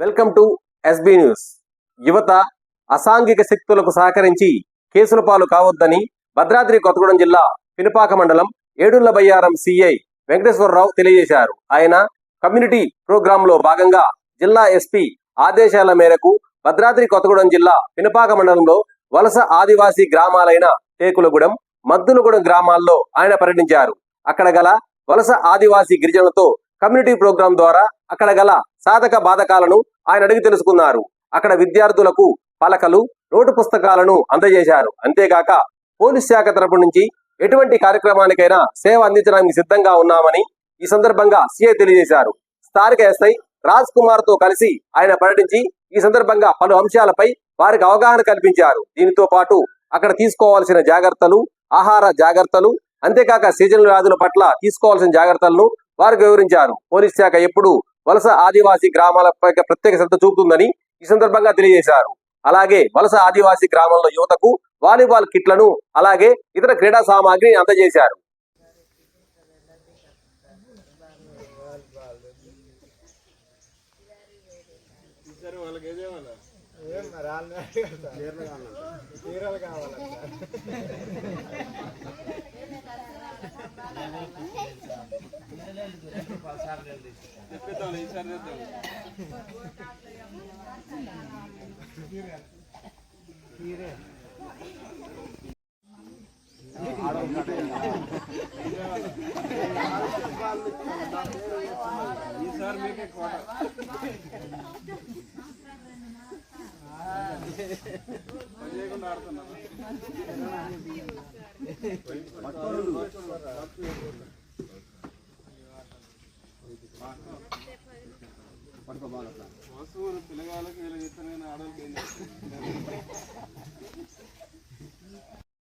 Welcome to SB news. యువత అసాంఘిక శక్తులకు సహకరించి కేసుల పాలు కావద్దని భద్రాద్రి కొత్తగూడెం జిల్లా పినపాక మండలం ఏడుళ్ళ బయ్యారం సిఐ వెంకటేశ్వరరావు తెలియజేశారు. ఆయన కమ్యూనిటీ ప్రోగ్రామ్లో భాగంగా జిల్లా ఎస్పీ ఆదేశాల మేరకు భద్రాద్రి కొత్తగూడెం జిల్లా పినపాక మండలంలో వలస ఆదివాసీ గ్రామాలైన టేకులగూడెం మద్దులగూడెం గ్రామాల్లో ఆయన పర్యటించారు. అక్కడ గల వలస ఆదివాసీ గిరిజనులతో కమ్యూనిటీ ప్రోగ్రాం ద్వారా అక్కడ గల సాధక బాధకాలను ఆయన అడిగి తెలుసుకున్నారు. అక్కడ విద్యార్థులకు పలకలు నోటు పుస్తకాలను అందజేశారు. అంతేకాక పోలీస్ శాఖ తరపు నుంచి ఎటువంటి కార్యక్రమానికైనా సేవ అందించడానికి సిద్ధంగా ఉన్నామని ఈ సందర్భంగా సీఐ తెలియజేశారు. స్థానిక ఎస్ఐ రాజ్ కుమార్తో కలిసి ఆయన పర్యటించి ఈ సందర్భంగా పలు అంశాలపై వారికి అవగాహన కల్పించారు. దీనితో పాటు అక్కడ తీసుకోవాల్సిన జాగ్రత్తలు ఆహార జాగ్రత్తలు అంతేకాక సీజనల్ వ్యాధుల పట్ల తీసుకోవాల్సిన జాగ్రత్తలను వారికి వివరించారు. పోలీస్ శాఖ ఎప్పుడు వలస ఆదివాసీ గ్రామాలపై ప్రత్యేక శ్రద్ధ చూపుతుందని ఈ సందర్భంగా తెలియజేశారు. అలాగే వలస ఆదివాసీ గ్రామంలో యువతకు వాలీబాల్ కిట్లను అలాగే ఇతర క్రీడా సామాగ్రిని అందజేశారు. ఈసారి మీకే కోట చీరలు పడుకోవాలి పిల్లగాళ్ళకి వీళ్ళకి చెప్తాను ఆడవాళ్ళకి